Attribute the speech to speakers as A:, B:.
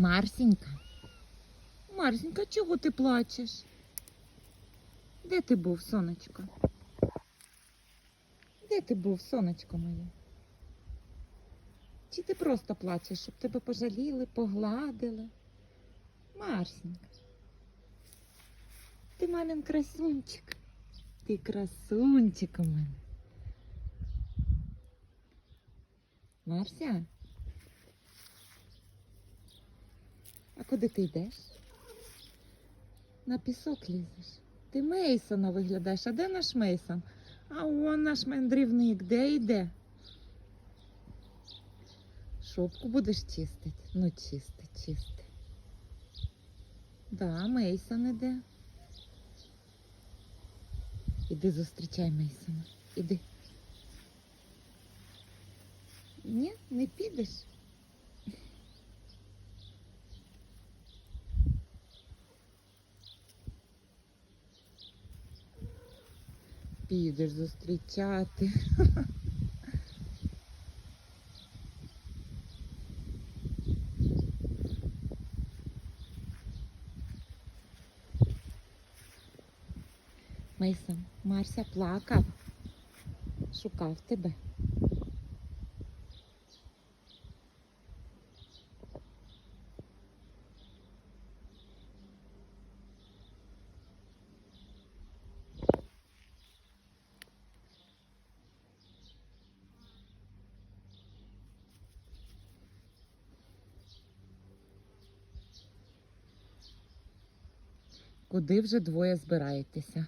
A: Марсінька. Марсінька, чого ти плачеш? Де ти був, сонечко? Де ти був, сонечко моє? Чи ти просто плачеш, щоб тебе пожаліли, погладили? Марсінька. Ти мамин красунчик. Ти красунчик у мене. Марся. А куди ти йдеш? На пісок лізеш. Ти Мейсона виглядаєш. А де наш Мейсон? А он наш мандрівник. Де йде? Шопку будеш чистити? Ну, чисти, чисти. Да, Мейсон іде. Іди зустрічай Мейсона. Іди. Ні, не підеш. Підеш зустрічати. Мейсон, Марся плакав, шукав тебе. Куди вже двоє збираєтеся?